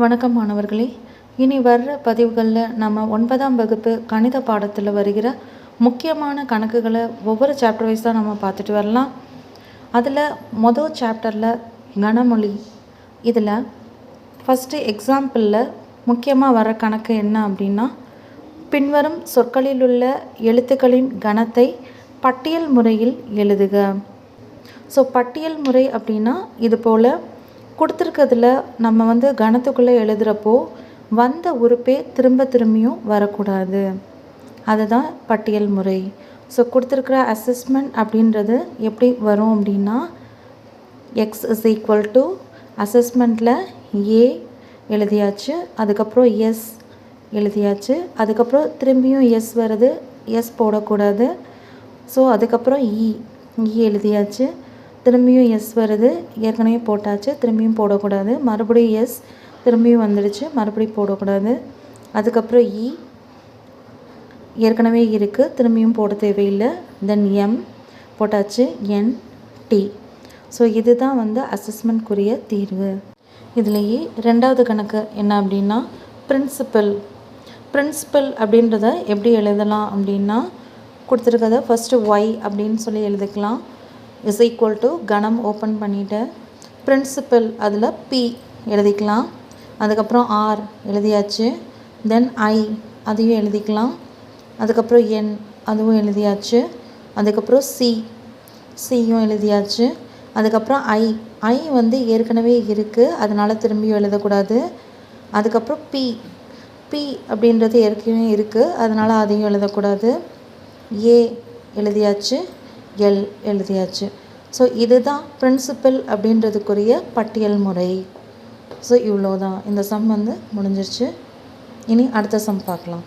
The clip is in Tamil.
வணக்கம் மாணவர்களே. இனி வர்ற பதிவுகளில் நம்ம ஒன்பதாம் வகுப்பு கணித பாடத்தில் வருகிற முக்கியமான கணக்குகளை ஒவ்வொரு சாப்டர் வைஸ் தான் நம்ம பார்த்துட்டு வரலாம். அதில் மொதல் சாப்டரில் கனமொழி. இதில் ஃபஸ்ட்டு எக்ஸாம்பிளில் முக்கியமாக வர கணக்கு என்ன அப்படின்னா பின்வரும் சொற்களில் உள்ள எழுத்துக்களின் கணத்தை பட்டியல் முறையில் எழுதுக. ஸோ பட்டியல் முறை அப்படின்னா இது போல் கொடுத்துருக்கிறதுல நம்ம வந்து கணத்துக்குள்ளே எழுதுகிறப்போ வந்த உறுப்பே திரும்ப திரும்பியும் வரக்கூடாது. அதுதான் பட்டியல் முறை. ஸோ கொடுத்துருக்குற அசஸ்மெண்ட் அப்படின்றது எப்படி வரும் அப்படின்னா எக்ஸ் இஸ் ஈக்குவல் டு அசஸ்மெண்ட்டில் ஏ எழுதியாச்சு அதுக்கப்புறம் எஸ் எழுதியாச்சு அதுக்கப்புறம் திரும்பியும் எஸ் வருது எஸ் போடக்கூடாது. ஸோ அதுக்கப்புறம் இ இ எழுதியாச்சு திரும்பியும் எஸ் வருது. ஏற்கனவே போட்டாச்சு. திரும்பியும் போடக்கூடாது. மறுபடியும் எஸ் திரும்பியும் வந்துடுச்சு. மறுபடியும் போடக்கூடாது. அதுக்கப்புறம் இ ஏற்கனவே இருக்குது திரும்பியும் போட தேவையில்லை. தென் எம் போட்டாச்சு. என் டி ஸோ இதுதான் வந்து அசஸ்மெண்ட்க்குரிய தீர்வு. இதுலேயே ரெண்டாவது கணக்கு என்ன அப்படின்னா பிரின்சிபல் பிரின்சிபல் அப்படின்றத எப்படி எழுதலாம் அப்படின்னா கொடுத்துருக்கத ஃபஸ்ட்டு ஒய் அப்படின்னு சொல்லி எழுதிக்கலாம். இஸ் ஈக்குவல் டு கணம் ஓப்பன் பண்ணிவிட்டு பிரின்சிபல் அதில் பி எழுதிக்கலாம். அதுக்கப்புறம் ஆர் எழுதியாச்சு. தென் ஐ அதையும் எழுதிக்கலாம். அதுக்கப்புறம் என் அதுவும் எழுதியாச்சு. அதுக்கப்புறம் சி சியும் எழுதியாச்சு. அதுக்கப்புறம் ஐ ஐ வந்து ஏற்கனவே இருக்குது அதனால் திரும்பியும் எழுதக்கூடாது. அதுக்கப்புறம் பி பி அப்படின்றது ஏற்கனவே இருக்குது அதனால் அதையும் எழுதக்கூடாது. ஏ எழுதியாச்சு. எல் எழுதியாச்சு. ஸோ இதுதான் பிரின்சிபல் அப்படின்றதுக்குரிய பட்டியல் முறை. ஸோ இவ்வளோ தான் இந்த சம் வந்து முடிஞ்சிருச்சு. இனி அடுத்த சம் பார்க்கலாம்.